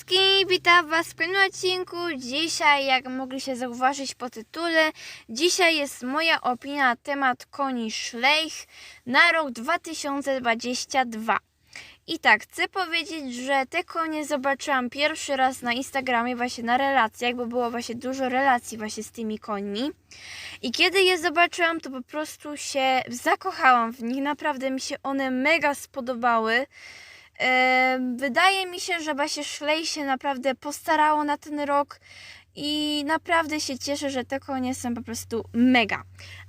wszystkim, witam Was w kolejnym odcinku. Dzisiaj, jak mogliście zauważyć po tytule, dzisiaj jest moja opinia na temat koni Schleich na rok 2022. I tak, chcę powiedzieć, że te konie zobaczyłam pierwszy raz na Instagramie, właśnie na relacjach, bo było właśnie dużo relacji właśnie z tymi końmi. I kiedy je zobaczyłam, to po prostu się zakochałam w nich. Naprawdę mi się one mega spodobały. Wydaje mi się, że właśnie Szlej się naprawdę postarało na ten rok i naprawdę się cieszę, że te konie są po prostu mega.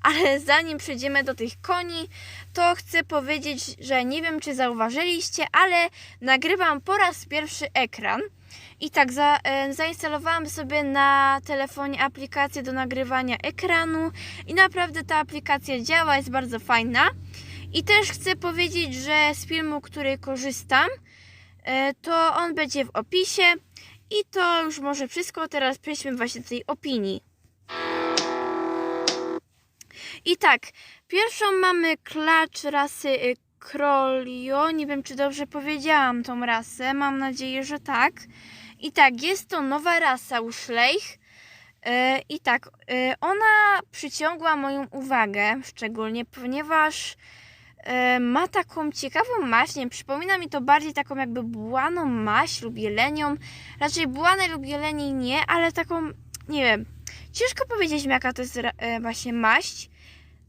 Ale zanim przejdziemy do tych koni, to chcę powiedzieć, że nie wiem, czy zauważyliście, ale nagrywam po raz pierwszy ekran. I tak, za, e, zainstalowałam sobie na telefonie aplikację do nagrywania ekranu i naprawdę ta aplikacja działa, jest bardzo fajna. I też chcę powiedzieć, że z filmu, który korzystam, e, to on będzie w opisie. I to już może wszystko. Teraz przejdźmy właśnie do tej opinii. I tak, pierwszą mamy klacz rasy y, Krolio. Nie wiem, czy dobrze powiedziałam tą rasę. Mam nadzieję, że tak. I tak, jest to nowa rasa u Schleich. E, I tak, e, ona przyciągła moją uwagę, szczególnie ponieważ ma taką ciekawą wiem, przypomina mi to bardziej taką jakby błaną maść lub jelenią. Raczej błane lub jeleni nie, ale taką, nie wiem, ciężko powiedzieć jaka to jest e, właśnie maść.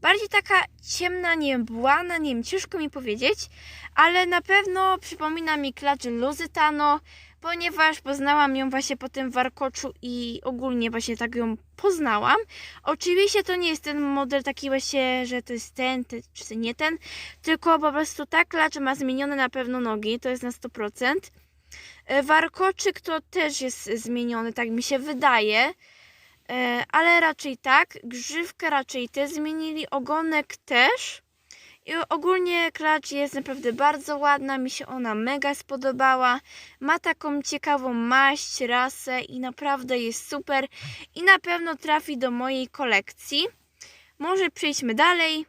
Bardziej taka ciemna, nie wiem, błana, nie wiem, ciężko mi powiedzieć, ale na pewno przypomina mi klacz Luzytano, ponieważ poznałam ją właśnie po tym warkoczu i ogólnie właśnie tak ją poznałam. Oczywiście to nie jest ten model taki właśnie, że to jest ten, ten czy nie ten, tylko po prostu ta klacz ma zmienione na pewno nogi, to jest na 100%. E, Warkoczyk to też jest zmieniony, tak mi się wydaje. E, ale raczej tak. Grzywkę raczej też zmienili, ogonek też. I ogólnie klacz jest naprawdę bardzo ładna, mi się ona mega spodobała. Ma taką ciekawą maść, rasę i naprawdę jest super i na pewno trafi do mojej kolekcji. Może przejdźmy dalej.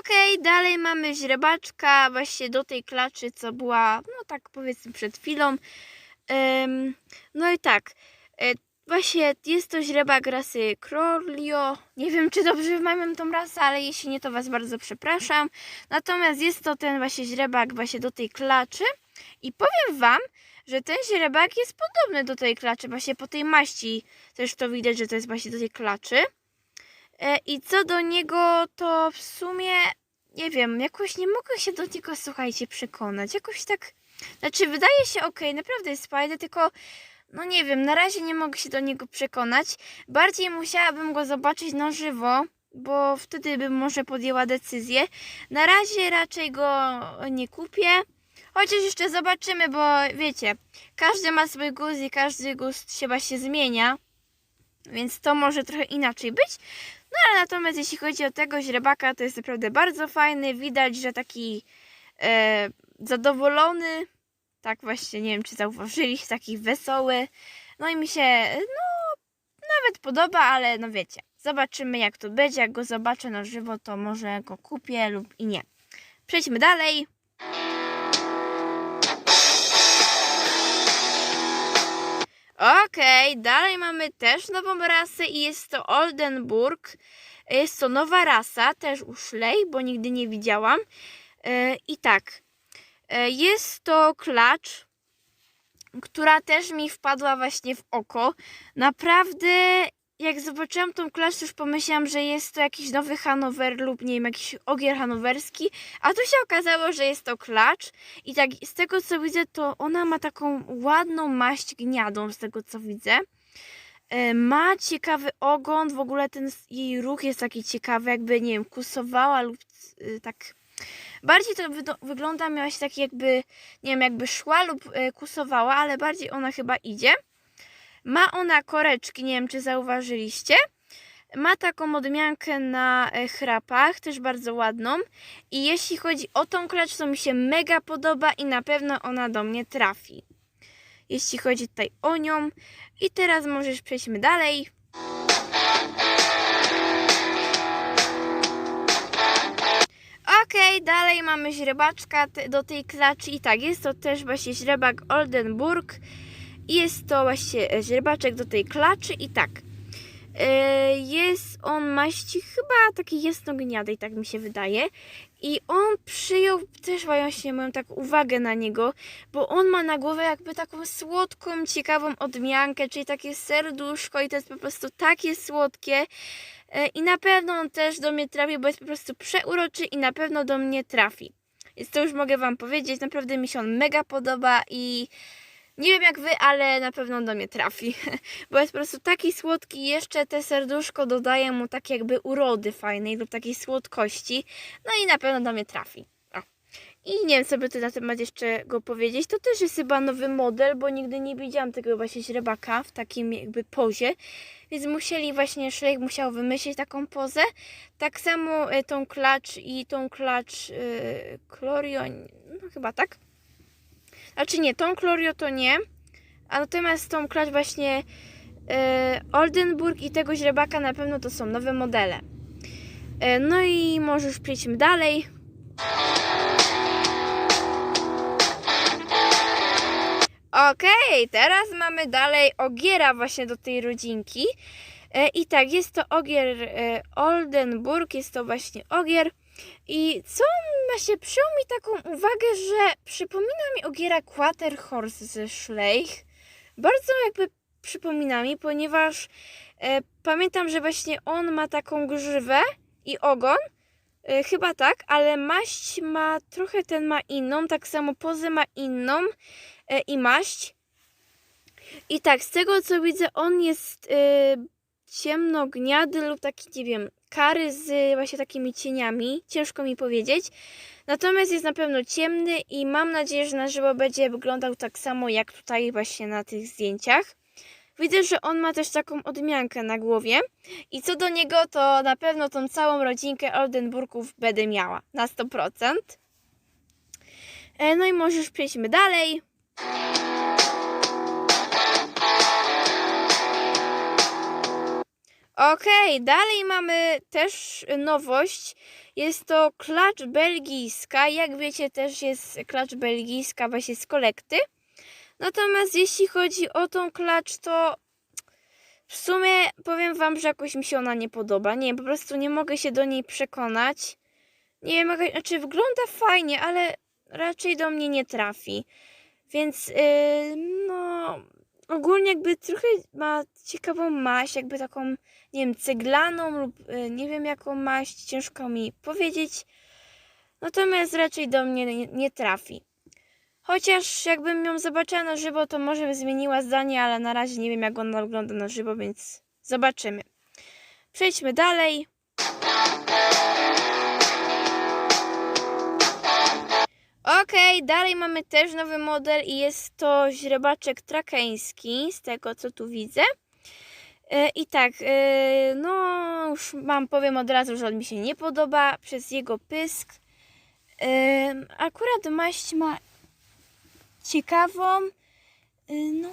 Okej, dalej mamy źrebaczka właśnie do tej klaczy, co była, no tak powiedzmy przed chwilą. Em, no i tak, e, właśnie jest to źrebak rasy Krolio. Nie wiem, czy dobrze wymawiam tą rasę, ale jeśli nie, to Was bardzo przepraszam. Natomiast jest to ten właśnie źrebak właśnie do tej klaczy. I powiem Wam, że ten źrebak jest podobny do tej klaczy, właśnie po tej maści też to widać, że to jest właśnie do tej klaczy. E, I co do niego, to w sumie nie wiem, jakoś nie mogę się do niego, słuchajcie, przekonać. Jakoś tak, znaczy wydaje się ok, naprawdę jest fajny, tylko no nie wiem, na razie nie mogę się do niego przekonać. Bardziej musiałabym go zobaczyć na żywo, bo wtedy bym może podjęła decyzję. Na razie raczej go nie kupię. Chociaż jeszcze zobaczymy, bo wiecie, każdy ma swój gust i każdy gust się właśnie zmienia. Więc to może trochę inaczej być. No ale natomiast jeśli chodzi o tego źrebaka, to jest naprawdę bardzo fajny. Widać, że taki e, zadowolony. Tak właśnie, nie wiem czy zauważyli, taki wesoły. No i mi się, no, nawet podoba, ale no wiecie. Zobaczymy jak to będzie. Jak go zobaczę na żywo, to może go kupię lub i nie. Przejdźmy dalej. Okej, dalej mamy też nową rasę i jest to Oldenburg. Jest to nowa rasa, też u Szlej, bo nigdy nie widziałam. E, I tak, jest to klacz, która też mi wpadła właśnie w oko. Naprawdę, jak zobaczyłam tą klacz, już pomyślałam, że jest to jakiś nowy Hanower lub nie wiem, jakiś ogier hanowerski. A tu się okazało, że jest to klacz. I tak z tego co widzę, to ona ma taką ładną maść gniadą, z tego co widzę. E, Ma ciekawy ogon, w ogóle ten jej ruch jest taki ciekawy, jakby, nie wiem, kusowała lub y, tak. Bardziej to wygląda, miała się taki jakby, nie wiem, jakby szła lub y, kusowała, ale bardziej ona chyba idzie. Ma ona koreczki, nie wiem czy zauważyliście. Ma taką odmiankę na e, chrapach, też bardzo ładną. I jeśli chodzi o tą klacz, to mi się mega podoba i na pewno ona do mnie trafi. Jeśli chodzi tutaj o nią. I teraz możesz przejdźmy dalej. Okej, Okej, dalej mamy źrebaczka do tej klaczy i tak, jest to też właśnie źrebak Oldenburg i jest to właśnie e, źrebaczek do tej klaczy i tak. e, Jest on maści chyba takiej jasnogniadej, tak mi się wydaje. I on przyjął też właśnie moją taką uwagę na niego, bo on ma na głowę jakby taką słodką, ciekawą odmiankę, czyli takie serduszko i to jest po prostu takie słodkie. E, I na pewno on też do mnie trafi, bo jest po prostu przeuroczy i na pewno do mnie trafi. Więc to już mogę Wam powiedzieć, naprawdę mi się on mega podoba i nie wiem jak Wy, ale na pewno do mnie trafi. Bo jest po prostu taki słodki, jeszcze te serduszko dodaje mu tak jakby urody fajnej lub takiej słodkości. No i na pewno do mnie trafi. I nie wiem, co by tu na temat jeszcze go powiedzieć. To też jest chyba nowy model, bo nigdy nie widziałam tego właśnie źrebaka w takim jakby pozie. Więc musieli właśnie, Szlejk musiał wymyślić taką pozę. Tak samo e, tą klacz i tą klacz yy, no chyba tak. Znaczy nie, tą Klorio to nie. A natomiast tą klacz właśnie e, Oldenburg i tego źrebaka na pewno to są nowe modele. No i może już przejdźmy dalej. Okej, teraz mamy dalej ogiera właśnie do tej rodzinki. E, I tak, jest to ogier e, Oldenburg, jest to właśnie ogier. I co ma się przyjął mi taką uwagę, że przypomina mi ogiera Quaterhorse ze Schleich. Bardzo jakby przypomina mi, ponieważ e, pamiętam, że właśnie on ma taką grzywę i ogon. E, chyba tak, ale maść ma trochę ten ma inną, tak samo pozę ma inną i maść. I tak, z tego co widzę, on jest e, ciemnogniady lub taki, nie wiem, kary z właśnie takimi cieniami. Ciężko mi powiedzieć. Natomiast jest na pewno ciemny i mam nadzieję, że na żywo będzie wyglądał tak samo jak tutaj właśnie na tych zdjęciach. Widzę, że on ma też taką odmiankę na głowie. I co do niego, to na pewno tą całą rodzinkę Oldenburgów będę miała na 100%. E, No i może już przejdźmy dalej. Okej, dalej mamy też nowość. Jest to klacz belgijska. Jak wiecie, też jest klacz belgijska właśnie z kolekty. Natomiast jeśli chodzi o tą klacz, to w sumie powiem Wam, że jakoś mi się ona nie podoba. Nie, po prostu nie mogę się do niej przekonać. Nie wiem, jaka, znaczy wygląda fajnie, ale raczej do mnie nie trafi. Więc, yy, no, ogólnie jakby trochę ma ciekawą maść, jakby taką, nie wiem, ceglaną lub y, nie wiem jaką maść, ciężko mi powiedzieć. Natomiast raczej do mnie nie, nie trafi. Chociaż jakbym ją zobaczyła na żywo, to może by zmieniła zdanie, ale na razie nie wiem jak ona wygląda na żywo, więc zobaczymy. Przejdźmy dalej. Okej, dalej mamy też nowy model i jest to źrebaczek trakeński, z tego co tu widzę. E, I tak, e, no już mam, powiem od razu, że on mi się nie podoba przez jego pysk. E, Akurat maść ma ciekawą, no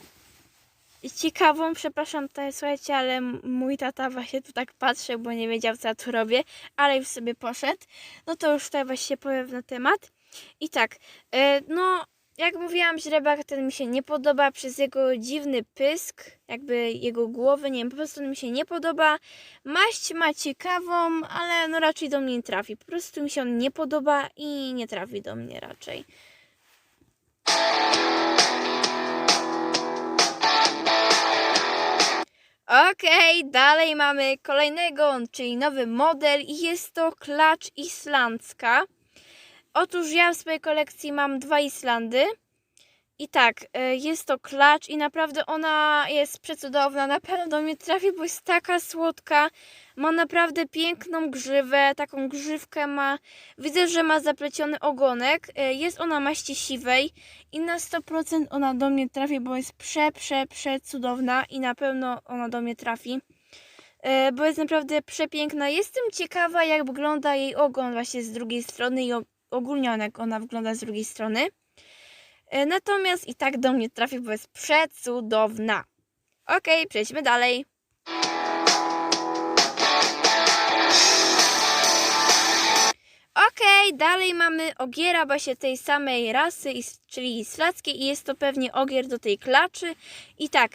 ciekawą, przepraszam tutaj, słuchajcie, ale mój tata właśnie tu tak patrzył, bo nie wiedział co ja tu robię, ale już sobie poszedł. No to już tutaj właśnie powiem na temat. I tak, e, no jak mówiłam, źrebak ten mi się nie podoba przez jego dziwny pysk, jakby jego głowy, nie wiem, po prostu mi się nie podoba. Maść ma ciekawą, ale no raczej do mnie nie trafi. Po prostu mi się on nie podoba i nie trafi do mnie raczej. Okej, dalej mamy kolejnego, czyli nowy model i jest to klacz islandzka. Otóż ja w swojej kolekcji mam dwa Islandy. I tak, e, jest to klacz i naprawdę ona jest przecudowna. Na pewno do mnie trafi, bo jest taka słodka. Ma naprawdę piękną grzywę, taką grzywkę ma. Widzę, że ma zapleciony ogonek. E, Jest ona maści siwej i na 100% ona do mnie trafi, bo jest prze, prze, przecudowna i na pewno ona do mnie trafi. E, Bo jest naprawdę przepiękna. Jestem ciekawa, jak wygląda jej ogon właśnie z drugiej strony i o- ogólnie jak ona wygląda z drugiej strony. E, Natomiast i tak do mnie trafi, bo jest przecudowna. Okej, przejdźmy dalej. Okej, dalej mamy ogiera właśnie tej samej rasy, czyli islandzkiej i jest to pewnie ogier do tej klaczy. I tak,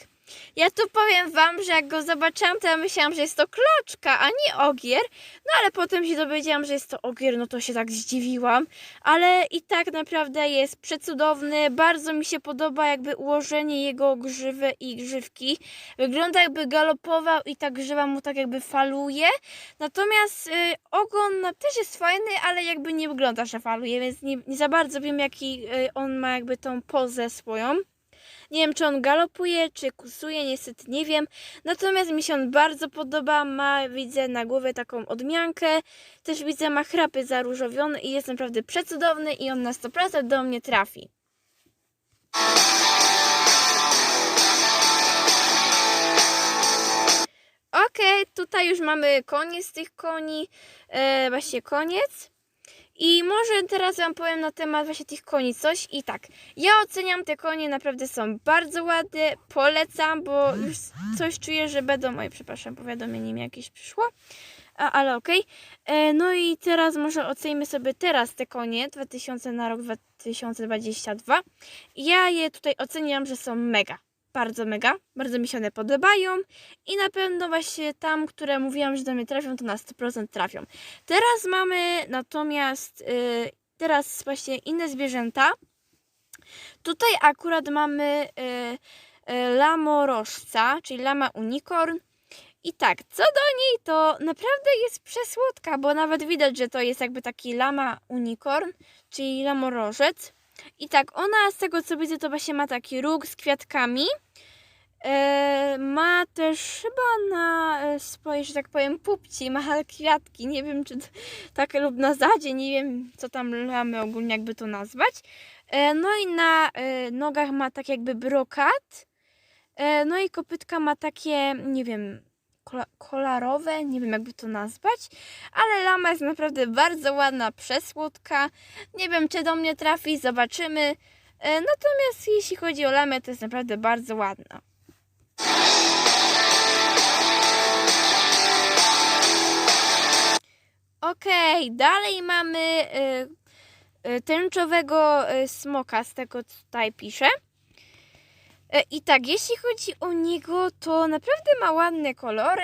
ja tu powiem wam, że jak go zobaczyłam, to ja myślałam, że jest to klaczka, a nie ogier. No ale potem się dowiedziałam, że jest to ogier, no to się tak zdziwiłam. Ale i tak naprawdę jest przecudowny. Bardzo mi się podoba jakby ułożenie jego grzywy i grzywki. Wygląda jakby galopował i ta grzywa mu tak jakby faluje. Natomiast y, ogon no, też jest fajny, ale jakby nie wygląda, że faluje, więc nie, nie za bardzo wiem, jaki y, on ma jakby tą pozę swoją. Nie wiem, czy on galopuje, czy kusuje, niestety nie wiem. Natomiast mi się on bardzo podoba. Ma, widzę na głowie taką odmiankę. Też widzę, ma chrapy zaróżowione i jest naprawdę przecudowny i on na 100% do mnie trafi. Okej, tutaj już mamy koniec tych koni. E, właśnie koniec. I może teraz Wam powiem na temat właśnie tych koni coś. I tak, ja oceniam te konie, naprawdę są bardzo ładne, polecam, bo już coś czuję, że będą... Oj, przepraszam, powiadomienie mi jakieś przyszło. A, ale okej. E, No i teraz może ocenimy sobie teraz te konie 2000 na rok 2022. Ja je tutaj oceniam, że są mega. Bardzo mega. Bardzo mi się one podobają. I na pewno właśnie tam, które mówiłam, że do mnie trafią, to na 100% trafią. Teraz mamy natomiast y, teraz właśnie inne zwierzęta. Tutaj akurat mamy y, y, lamorożca, czyli lama unicorn. I tak, co do niej, to naprawdę jest przesłodka, bo nawet widać, że to jest jakby taki lama unicorn, czyli lamorożec. I tak, ona z tego co widzę, to właśnie ma taki róg z kwiatkami. E, ma też chyba na e, swojej, że tak powiem, pupci, ma kwiatki. Nie wiem, czy to, tak lub na zadzie, nie wiem, co tam mamy ogólnie, jakby to nazwać. E, no i na e, nogach ma tak jakby brokat. E, no i kopytka ma takie, nie wiem, kola- kolorowe, nie wiem jakby to nazwać, ale lama jest naprawdę bardzo ładna, przesłodka. Nie wiem, czy do mnie trafi, zobaczymy. E, Natomiast jeśli chodzi o lamę, to jest naprawdę bardzo ładna. Okej, dalej mamy y, y, tęczowego y, smoka, z tego co tutaj pisze. E, I tak, jeśli chodzi o niego, to naprawdę ma ładne kolory.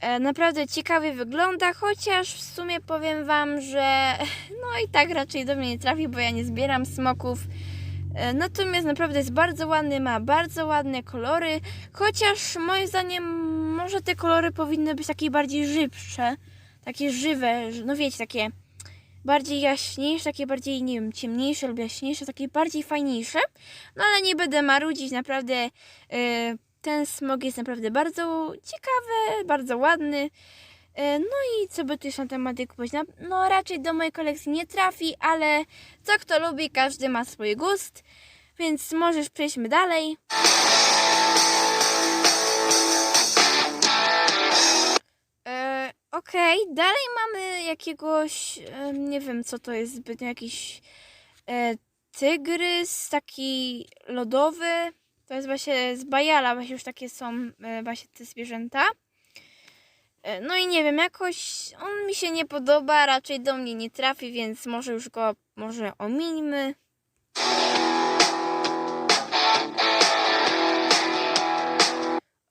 E, Naprawdę ciekawie wygląda, chociaż w sumie powiem Wam, że no i tak raczej do mnie nie trafi, bo ja nie zbieram smoków. E, Natomiast naprawdę jest bardzo ładny, ma bardzo ładne kolory, chociaż moim zdaniem może te kolory powinny być takie bardziej żywsze, takie żywe, no wiecie, takie bardziej jaśniejsze, takie bardziej, nie wiem, ciemniejsze lub jaśniejsze, takie bardziej fajniejsze. No ale nie będę marudzić, naprawdę e, ten smog jest naprawdę bardzo ciekawy, bardzo ładny. E, No i co by tu jeszcze na tematyku powiedzieć? No, no raczej do mojej kolekcji nie trafi, ale co kto lubi, każdy ma swój gust. Więc możesz przejdźmy dalej. Okej, dalej mamy jakiegoś, nie wiem co to jest zbytnio, jakiś e, tygrys, taki lodowy. To jest właśnie z Bajala, właśnie już takie są e, właśnie te zwierzęta. E, No i nie wiem, jakoś on mi się nie podoba, raczej do mnie nie trafi, więc może już go może omińmy.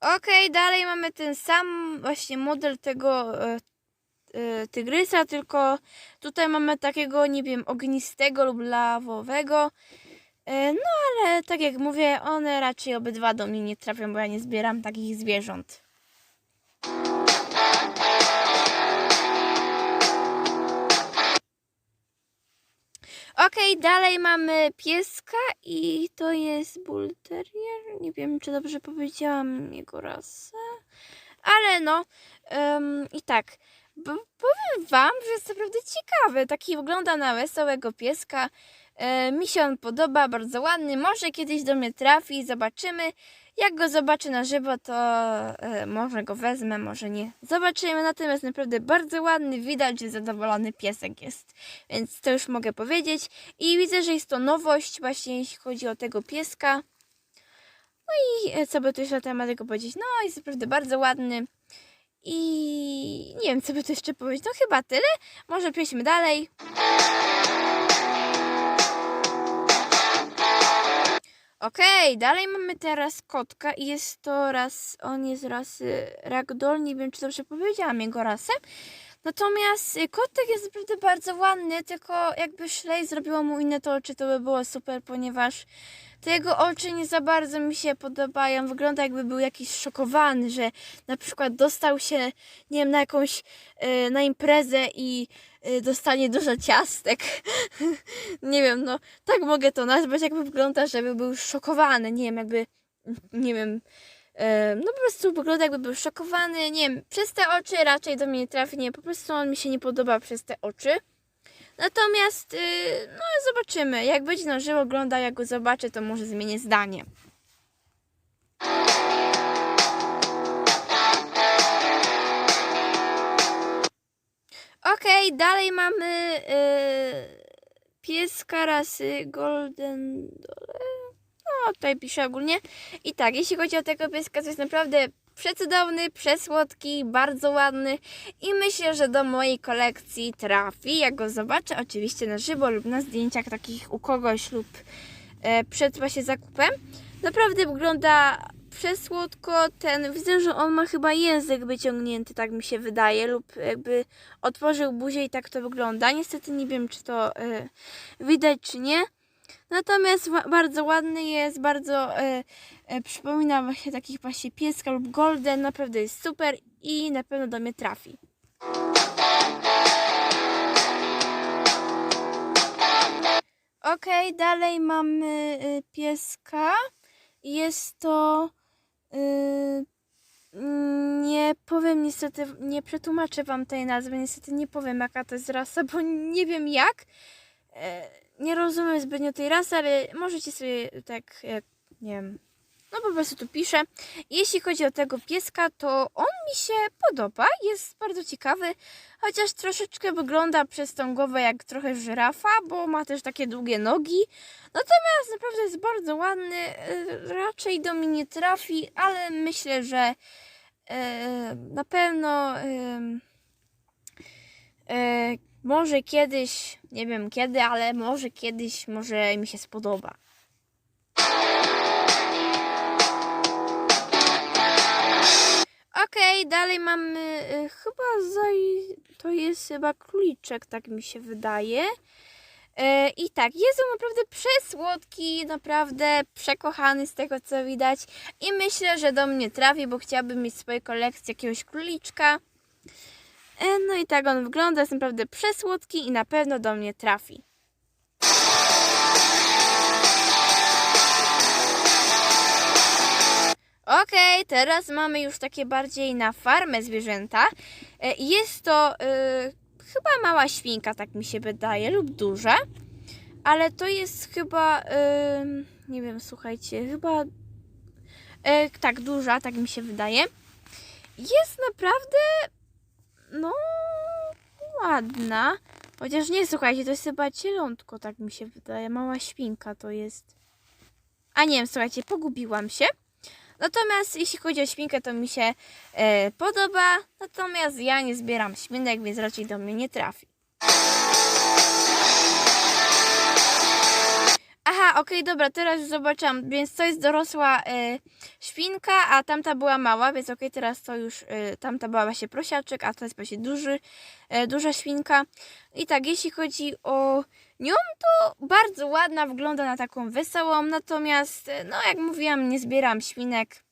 Okej, dalej mamy ten sam właśnie model tego e, e, tygrysa, tylko tutaj mamy takiego, nie wiem, ognistego lub lawowego. E, No ale tak jak mówię, one raczej obydwa do mnie nie trafią, bo ja nie zbieram takich zwierząt. Okej, dalej mamy pieska i to jest Bull Terrier. Nie wiem, czy dobrze powiedziałam jego rasę, ale no em, i tak. Powiem Wam, że jest naprawdę ciekawy. Taki wygląda na wesołego pieska. E, mi się on podoba, bardzo ładny. Może kiedyś do mnie trafi, zobaczymy. Jak go zobaczę na żywo, to e, może go wezmę, może nie. Zobaczymy. Natomiast naprawdę bardzo ładny. Widać, że zadowolony piesek jest. Więc to już mogę powiedzieć. I widzę, że jest to nowość właśnie jeśli chodzi o tego pieska. No i e, co by tu jeszcze na temat tego powiedzieć? No jest naprawdę bardzo ładny. I nie wiem, co by tu jeszcze powiedzieć. No chyba tyle. Może przejdźmy dalej. Okej, dalej mamy teraz kotka i jest to raz, on jest rasy ragdoll, nie wiem czy dobrze powiedziałam jego rasę. Natomiast y, kotek jest naprawdę bardzo ładny, tylko jakby Shlej zrobiło mu inne to to by było super, ponieważ te jego oczy nie za bardzo mi się podobają. Wygląda jakby był jakiś szokowany, że na przykład dostał się, nie wiem, na jakąś, y, na imprezę i y, dostanie dużo ciastek. nie wiem, no tak mogę to nazwać, jakby wygląda, żeby był szokowany, nie wiem, jakby, nie wiem, e, no po prostu wygląda jakby był szokowany, nie wiem, przez te oczy raczej do mnie nie trafi, nie, po prostu on mi się nie podoba przez te oczy. Natomiast, y, no zobaczymy, jak będzie żywo ogląda, jak go zobaczę, to może zmienię zdanie. Okej, dalej mamy y, pieska rasy Golden Dole. No, tutaj piszę ogólnie. I tak, jeśli chodzi o tego pieska, to jest naprawdę przecudowny, przesłodki, bardzo ładny i myślę, że do mojej kolekcji trafi. Jak go zobaczę, oczywiście na żywo lub na zdjęciach takich u kogoś lub e, przed właśnie zakupem. Naprawdę wygląda przesłodko. Ten, widzę, że on ma chyba język wyciągnięty, tak mi się wydaje, lub jakby otworzył buzię i tak to wygląda. Niestety nie wiem, czy to e, widać, czy nie. Natomiast bardzo ładny jest, bardzo e, e, przypomina właśnie takich właśnie pieska lub golden, naprawdę jest super i na pewno do mnie trafi. Okej, dalej mamy y, pieska. Jest to. y, nie powiem niestety, nie przetłumaczę wam tej nazwy, niestety nie powiem jaka to jest rasa, bo nie wiem jak. Nie rozumiem zbytnio tej rasy, ale możecie sobie tak, jak, nie wiem, no po prostu tu piszę. Jeśli chodzi o tego pieska, to on mi się podoba, jest bardzo ciekawy, chociaż troszeczkę wygląda przez tą głowę jak trochę żyrafa, bo ma też takie długie nogi. Natomiast naprawdę jest bardzo ładny, e, raczej do mnie nie trafi, ale myślę, że e, na pewno e, może kiedyś, nie wiem kiedy, ale może kiedyś może mi się spodoba. Okej, dalej mamy y, chyba zaj... to jest chyba króliczek, tak mi się wydaje. E, I tak, jest on naprawdę przesłodki, naprawdę przekochany z tego co widać. I myślę, że do mnie trafi, bo chciałabym mieć w swojej kolekcji jakiegoś króliczka. E, No i tak on wygląda, jest naprawdę przesłodki i na pewno do mnie trafi. Okej, teraz mamy już takie bardziej na farmę zwierzęta. E, Jest to y, chyba mała świnka, tak mi się wydaje, lub duża. Ale to jest chyba, ym, nie wiem, słuchajcie, chyba e, tak duża, tak mi się wydaje. Jest naprawdę, no, ładna. Chociaż nie, słuchajcie, to jest chyba cielątko, tak mi się wydaje. Mała świnka to jest. A nie wiem, słuchajcie, pogubiłam się. Natomiast jeśli chodzi o świnkę, to mi się e, podoba. Natomiast ja nie zbieram świnek, więc raczej do mnie nie trafi. Aha, okej, dobra, teraz zobaczyłam. Więc to jest dorosła e, świnka, a tamta była mała, więc okej, teraz to już e, tamta była właśnie prosiaczek, a to jest właśnie duży, e, duża świnka. I tak, jeśli chodzi o nią, to bardzo ładna, wygląda na taką wesołą, natomiast, e, no jak mówiłam, nie zbieram świnek.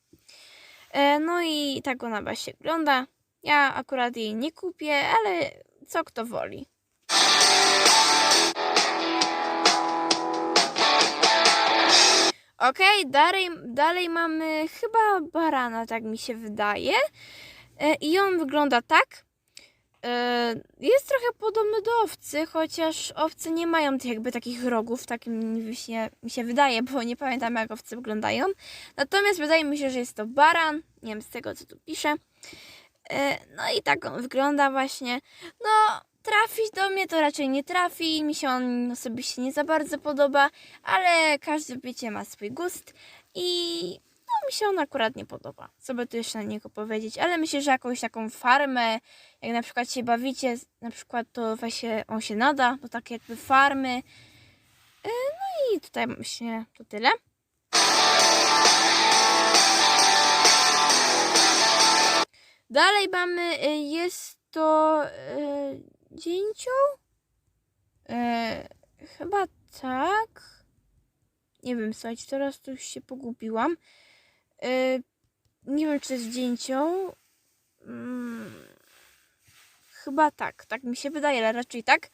E, no i tak ona właśnie wygląda. Ja akurat jej nie kupię, ale co kto woli. Okej, dalej, dalej mamy chyba barana, tak mi się wydaje. E, I on wygląda tak. E, jest trochę podobny do owcy, chociaż owce nie mają jakby takich rogów, tak mi się, mi się wydaje, bo nie pamiętam jak owce wyglądają. Natomiast wydaje mi się, że jest to baran, nie wiem z tego co tu pisze. No i tak on wygląda właśnie. No, trafić do mnie to raczej nie trafi, mi się on osobiście nie za bardzo podoba, ale każdy wiecie ma swój gust i no mi się on akurat nie podoba. Co by tu jeszcze na niego powiedzieć, ale myślę, że jakąś taką farmę, jak na przykład się bawicie, na przykład to właśnie on się nada do takiej jakby farmy. E, No i tutaj myślę to tyle. Dalej mamy, y, jest to dzięcioł? E, chyba tak. Nie wiem, słuchajcie, teraz tu się pogubiłam. E, nie wiem, czy to jest dzięcioł. Mm, chyba tak, tak mi się wydaje, ale raczej tak.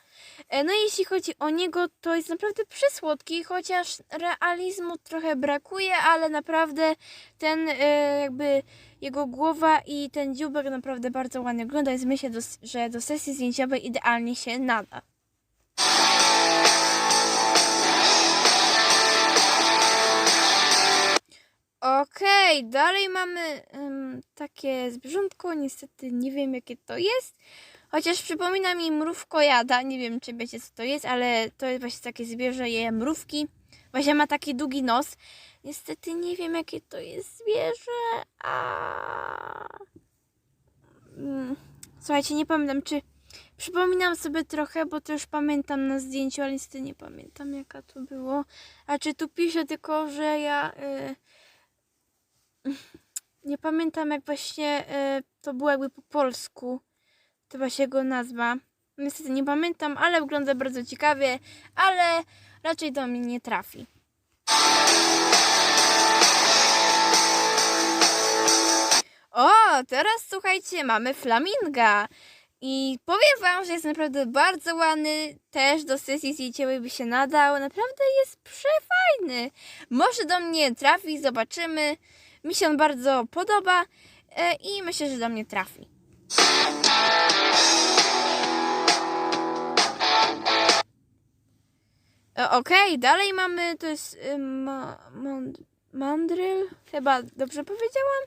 E, no i jeśli chodzi o niego, to jest naprawdę przysłodki, chociaż realizmu trochę brakuje, ale naprawdę ten e, jakby jego głowa i ten dziubek naprawdę bardzo ładnie wygląda, więc myślę, że do sesji zdjęciowej idealnie się nada. Okej, dalej mamy em, takie zwierzątko, niestety nie wiem jakie to jest, chociaż przypomina mi mrówkojada, nie wiem czy wiecie co to jest, ale to jest właśnie takie zwierzę, je mrówki, właśnie ma taki długi nos, niestety nie wiem jakie to jest zwierzę, a... Mm, Słuchajcie, nie pamiętam czy... Przypominam sobie trochę, bo to już pamiętam na zdjęciu, ale niestety nie pamiętam jaka to było. A czy tu piszę tylko, że ja... Y nie pamiętam jak właśnie e, to było jakby po polsku. To właśnie jego nazwa. Niestety nie pamiętam, ale wygląda bardzo ciekawie, ale raczej do mnie nie trafi. O, teraz słuchajcie, mamy flaminga. I powiem wam, że jest naprawdę bardzo ładny, też do sesji zdjęciowej by się nadał. Naprawdę jest przefajny. Może do mnie trafi, zobaczymy. Mi się on bardzo podoba e, i myślę, że do mnie trafi. E, Okej, dalej mamy, to jest y, ma, mand, mandryl, chyba dobrze powiedziałam.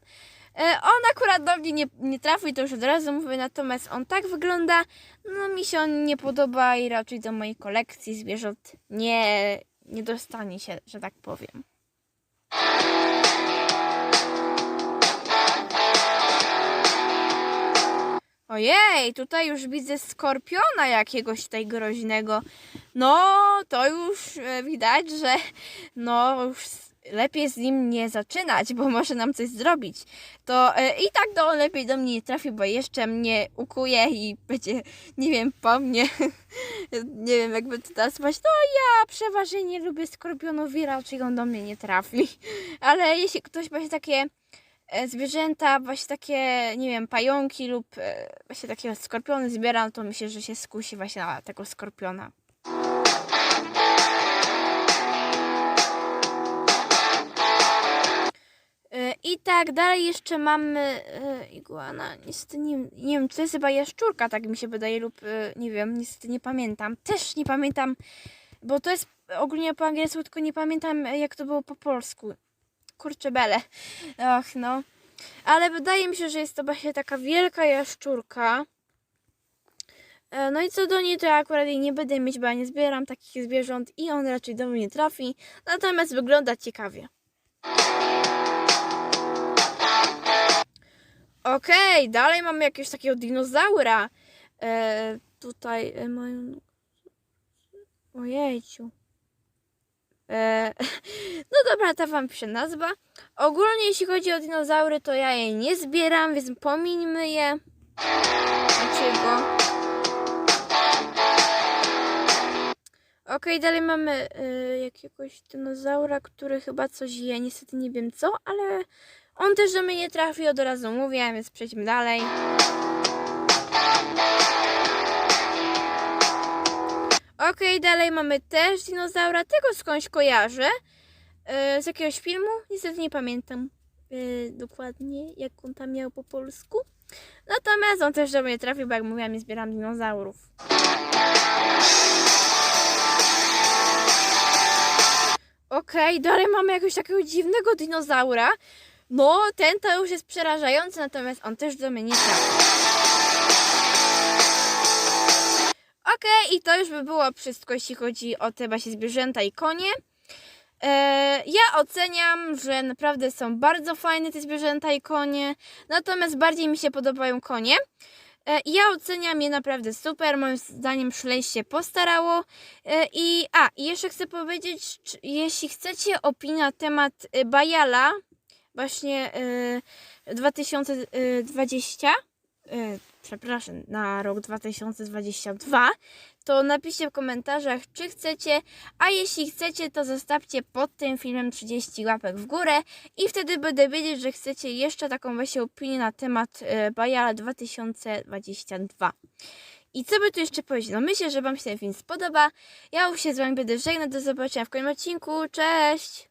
E, on akurat do mnie nie, nie trafi, to już od razu mówię, natomiast on tak wygląda, no mi się on nie podoba i raczej do mojej kolekcji zwierząt nie, nie dostanie się, że tak powiem. Ojej, tutaj już widzę skorpiona jakiegoś tutaj groźnego. No, to już e, widać, że no już lepiej z nim nie zaczynać, bo może nam coś zrobić. To e, i tak do lepiej do mnie nie trafi, bo jeszcze mnie ukuje i będzie, nie wiem, po mnie. nie wiem, jakby to nazwać. No ja przeważnie nie lubię skorpionów i raczej on do mnie nie trafi. Ale jeśli ktoś będzie takie zwierzęta, właśnie takie, nie wiem, pająki lub e, właśnie takie skorpiony zbiera, no to myślę, że się skusi właśnie na tego skorpiona. E, I tak dalej jeszcze mamy e, iguana, niestety nie, nie wiem, to jest chyba jaszczurka, tak mi się wydaje, lub e, nie wiem, niestety nie pamiętam. Też nie pamiętam, bo to jest ogólnie po angielsku, tylko nie pamiętam e, jak to było po polsku. Kurczę bele. No. Ale wydaje mi się, że jest to właśnie taka wielka jaszczurka. E, No i co do niej, to ja akurat jej nie będę mieć, bo ja nie zbieram takich zwierząt i on raczej do mnie nie trafi. Natomiast wygląda ciekawie. Okej, dalej mamy jakiegoś takiego dinozaura. E, tutaj e, mają... Ojejciu. E, no dobra, ta wam piszę nazwa. Ogólnie jeśli chodzi o dinozaury, to ja je nie zbieram, więc pomińmy je. Dlaczego? Okej, dalej mamy y, jakiegoś dinozaura, który chyba coś je. Niestety nie wiem co, ale on też do mnie nie trafi, od razu mówię, więc przejdźmy dalej. Okej, dalej mamy też dinozaura, tego skądś kojarzę. Y, z jakiegoś filmu, niestety nie pamiętam y, dokładnie, jak on tam miał po polsku. Natomiast on też do mnie trafił, bo jak mówiłam, nie zbieram dinozaurów. Okej, dalej mamy jakiegoś takiego dziwnego dinozaura. No, ten to już jest przerażający, natomiast on też do mnie nie trafi. Okej, i to już by było wszystko, jeśli chodzi o te właśnie zwierzęta i konie. E, ja oceniam, że naprawdę są bardzo fajne te zwierzęta i konie, natomiast bardziej mi się podobają konie. E, Ja oceniam je naprawdę super. Moim zdaniem Szlej się postarało. E, I a, jeszcze chcę powiedzieć, jeśli chcecie opinię na temat Bajala, właśnie e, 2020, e, przepraszam, na rok 2022, to napiszcie w komentarzach, czy chcecie, a jeśli chcecie, to zostawcie pod tym filmem 30 łapek w górę i wtedy będę wiedzieć, że chcecie jeszcze taką właśnie opinię na temat e, Bajala 2022. I co by tu jeszcze powiedzieć? No myślę, że Wam się ten film spodoba. Ja już się z Wami będę żegnać. Do zobaczenia w kolejnym odcinku. Cześć!